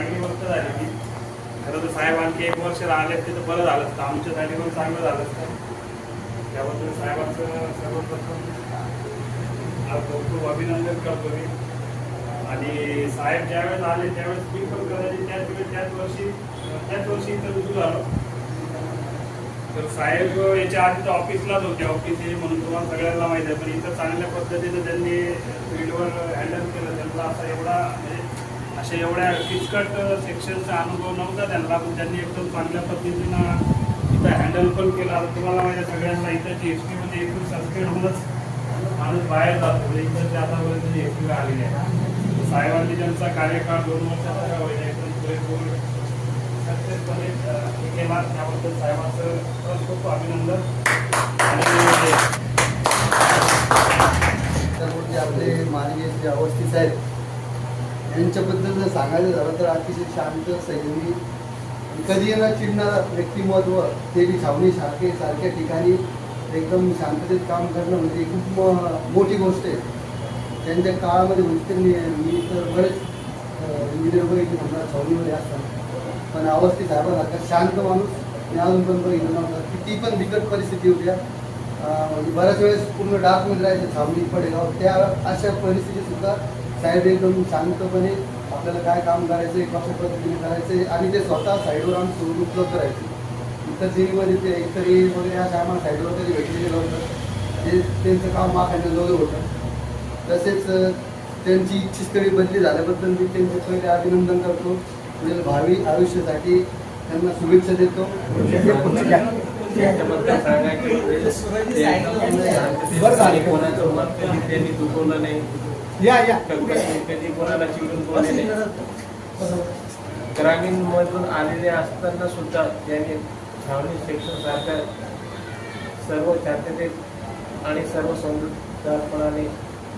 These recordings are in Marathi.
चांगली गोष्ट झाली की खरं तर साहेब आणखी एक वर्ष राहिले तिथं बरं झालं असतं. आमच्यासाठी पण चांगलं झालं असतं. त्याबद्दल साहेबांचं सर्वप्रथम खूप अभिनंदन करतो मी. आणि साहेब ज्यावेळेस आले त्यावेळेस मी पण कदाचित त्याच वेळेस त्याच वर्षी त्याच वर्षी इथं रुजू झालो. तर साहेब याच्या आधी तर ऑफिसलाच होते. ऑफिस हे म्हणून तुम्हाला सगळ्यांना माहिती आहे. पण इथं चांगल्या पद्धतीनं त्यांनी फील्डवर हँडल केलं. त्यांना असा एवढा म्हणजे अशा एवढ्या किचकट सेक्शनचा अनुभव नव्हता त्यांना पण त्यांनी एकदम चांगल्या पद्धतीनं इथं हँडल पण केला. आता तुम्हाला माहिती इथं जी एस टीमध्ये एकूण सस्पेंड होऊनच माणूस बाहेर जातो. म्हणजे इथं आतापर्यंत टीला आलेली आहे साहेबांनी त्यांचा कार्यकाळ दोन वर्षाचा होईल एकदम पुरेपूर सक्सेसपणे केला त्याबद्दल साहेबांचं खरंच खूप अभिनंदन. आणि आपले माननीय जे अवस्थित आहेत यांच्याबद्दल जर सांगायचं झालं तर अतिशय शांत संयमी कधी न चिडणारं व्यक्तिमत्व ते बी छावणी सारखे सारख्या ठिकाणी एकदम शांततेत काम करणं म्हणजे खूप मोठी गोष्ट आहे. त्यांच्या काळामध्ये म्हणजे मी मी तर बरेच इंजिनियर बघितले म्हणणार छावणीमध्ये असतात. पण अवस्थित साहेबांसारखा शांत माणूस मी अजून पण बघितलं नव्हता. किती पण बिकट परिस्थिती होत्या म्हणजे बऱ्याच वेळेस पूर्ण डार्कमध्ये राहायचं छावणी पडेगाव त्या अशा परिस्थितीसुद्धा साहेब एकदम शांतपणे आपल्याला काय काम करायचं आहे कशा पद्धतीने करायचं आहे आणि ते स्वतः साईडवर आणून सोडून उपलब्ध राहायचे. इतर सिरीमध्ये ते एकतरी वगैरे अशा आम्हाला साईडवर कधी भेटले गेलं होतं ते त्यांचं काम माखाण्याजोगं होतं. तसेच त्यांची इच्छितस्थळी बदली झाल्याबद्दल मी त्यांचे पहिले अभिनंदन करतो. पुढील भावी आयुष्यासाठी त्यांना शुभेच्छा देतो. त्याच्याबद्दल सांगायचं कोणाचं मत कधी त्यांनी दुखवलं नाही? कधी कधी कोणाला चिडून बोलले नाही ग्रामीण मधून आलेले असताना सुद्धा त्यांनी छावणी सेक्शन सारख्या सर्व शांततेत आणि सर्व समजूतदारपणाने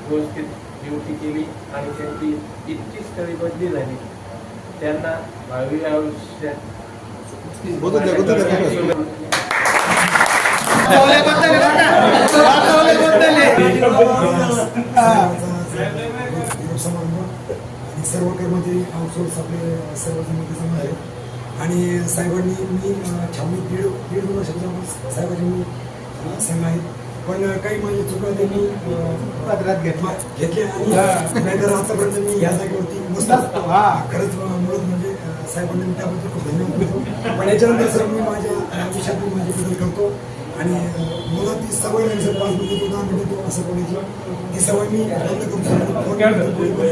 व्यवस्थित ड्युटी केली आणि त्यांची इतकी स्थळी बदली झाली. त्यांना भावी आयुष्यात सर्व कर्मचारी आउटसोर्स आपले सर्व जमाती जमा आहेत. आणि साहेबांनी मी छावणी दीड दीड दोन वर्षाच्या साहेबांनी संघ आहेत पण काही माझ्या चुका त्यांनी पदरात घेतल्या. घेतल्या आणि नाहीतर आतापर्यंत मी ह्या जागेवरती हा. खरंच मुळात म्हणजे साहेबांनी मी त्याबद्दल खूप धन्यवाद पण याच्यानंतर सर मी माझ्या आयुष्यात मी माझे बदल करतो. आणि मला ती सवय नाही सर पाच मिनिटं तो दहा मिनिटं तो असं बोलायचं ती सवय मी बंद करून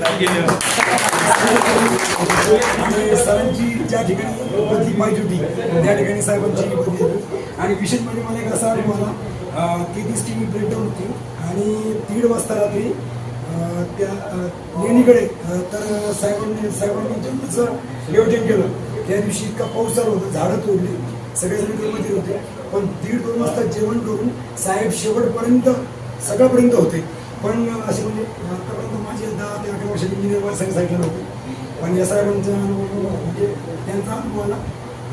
आणि सरांची ज्या ठिकाणी बदली पाहिजे होती त्या ठिकाणी साहेबांची बदली झाली आणि विशेष म्हणजे मला एक असा अनुभव आला अं, की ती स्टीम ब्रेकडाऊन होती. आणि दीड वाजता रात्री त्या लेणीकडे तर साहेबांनी साहेबांनी जंगचं नियोजन केलं त्या दिवशी इतका पाऊस चालू होता झाडं तोडली सगळेजण कर्मचारी होते. पण दीड दोन वाजता जेवण करून साहेब शेवटपर्यंत सगळ्यापर्यंत होते. पण असे म्हणजे आतापर्यंत माझे दहा ते अकरा वर्षाचे इंजिनियर मला सगळं सांगितलं नव्हते. पण या साहेबांचा अनुभव म्हणजे त्यांचा अनुभव आला.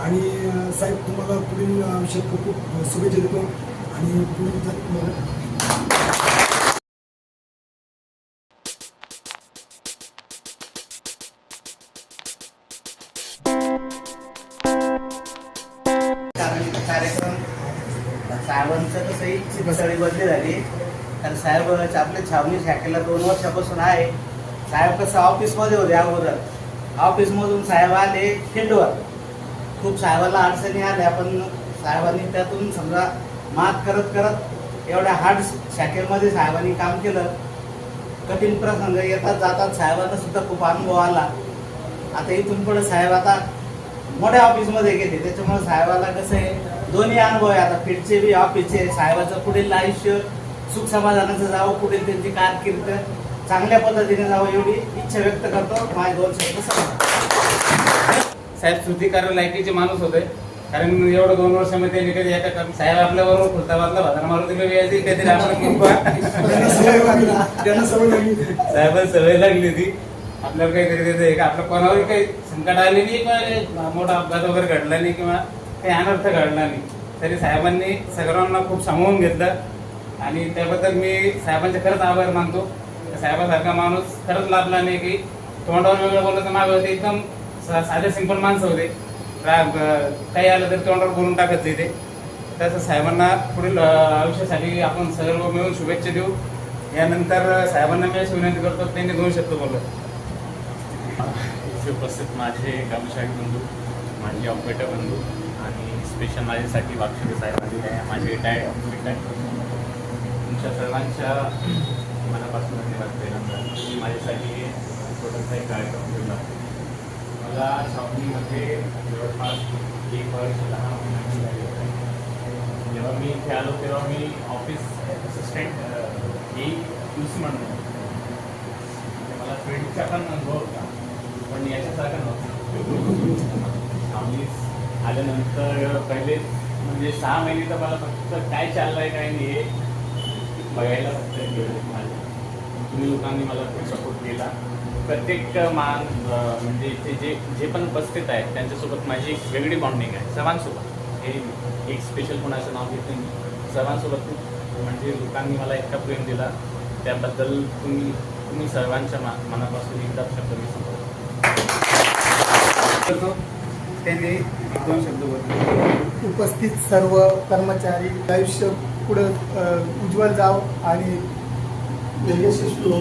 आणि साहेब तुम्हाला पुढील आयुष्यात खूप खूप शुभेच्छा देतो. आणि पुढील तुम्हाला साहेबांचं कसं इच्छित सगळी बदली झाली. कारण साहेब आपल्या छावणी शाखेला दोन वर्षापासून आहे. साहेब कसं ऑफिसमध्ये होते अगोदर. ऑफिसमधून साहेब आले फील्डवर खूप साहेबाला अडचणी आल्या पण साहेबांनी त्यातून समजा मात करत करत एवढ्या हार्ड शाखेमध्ये साहेबांनी काम केलं. कठीण प्रसंग येतात जातात साहेबांना सुद्धा खूप अनुभव आला. आता इथून पुढे साहेब आता मोठ्या ऑफिसमध्ये गेले. त्याच्यामुळे साहेबाला कसं आहे दोन्ही अनुभव आहे. आता फील्डचे बी ऑफिसचे साहेबाचं पुढील आयुष्य सुख समाधानाचं जावं पुढील त्यांची कारकीर्द. चांगल्या पद्धतीने जावं एवढी इच्छा व्यक्त करतो. माझे दोन शब्द साहेब स्तुतीकार लायकीचे माणूस होते कारण एवढं दोन वर्षामध्ये त्यांनी कधी एका काम- साहेब आपल्याबरोबर खुलताबादला भाजन मारुती कधी यायची कधी आपण किंवा त्यांना सवय लागली. होती. आपल्याला काहीतरी त्याचं एक आपलं कोणावर काही संकट आले नाही किंवा मोठा अपघात वगैरे घडला नाही किंवा ते अनर्थ घडला नाही. तरी साहेबांनी सगळ्यांना खूप सामावून घेतलं आणि त्याबद्दल मी साहेबांचे खरंच आभार मानतो. साहेबासारखा माणूस खरंच लाभला नाही की तोंडावर वेगळं बोलायचं मागे होते एकदम सा- साधे सिंपल माणसं होते. काही आलं तर तोंडावर बोलून टाकत ते तसं साहेबांना पुढील आयुष्यासाठी आपण सर्व मिळून शुभेच्छा देऊ. यानंतर साहेबांना मी अशी विनंती करतो त्यांनी दोन शब्द बोलत उपस्थित माझे कर्मचारी बंधू माझे ऑपरेटर बंधू स्पेशल माझ्यासाठी वाक्षरे साहेब आलेले आहे. माझे रिटायर्ड ऑपरेटर तुमच्या सर्वांच्या मनापासून धन्यवाद पहिल्यांदा तुम्ही माझ्यासाठी छोटासा एक कार्यक्रम ठेवला मला शॉपिंगमध्ये जवळपास एक वर्ष दहा महिन्यांची झाली होती. जेव्हा मी इथे आलो तेव्हा मी ऑफिस असिस्टंट ही यूस म्हणून मला ट्रेडिंगचा पण अनुभव होता. पण याच्यासारखा नव्हता. आम्ही आल्यानंतर पहिले म्हणजे सहा महिने तर मला फक्त काय चाललंय काय नाही हे बघायला फक्त गेलो तुम्ही लोकांनी मला खूप सपोर्ट केला. प्रत्येक मान म्हणजे इथे जे जे पण उपस्थित आहेत त्यांच्यासोबत माझी एक वेगळी बॉन्डिंग आहे सर्वांसोबत. हे एक स्पेशल कोणाचं नाव घेत नाही मी. सर्वांसोबत म्हणजे लोकांनी मला इतका प्रेम दिला. त्याबद्दल तुम्ही तुम्ही सर्वांच्या मा मनापासून एकदा शब्द मी सांगतो त्यांनी दोन शब्द बोलले. उपस्थित सर्व कर्मचारी आयुष्य पुढं उज्ज्वल जाव आणि यशस्वी हो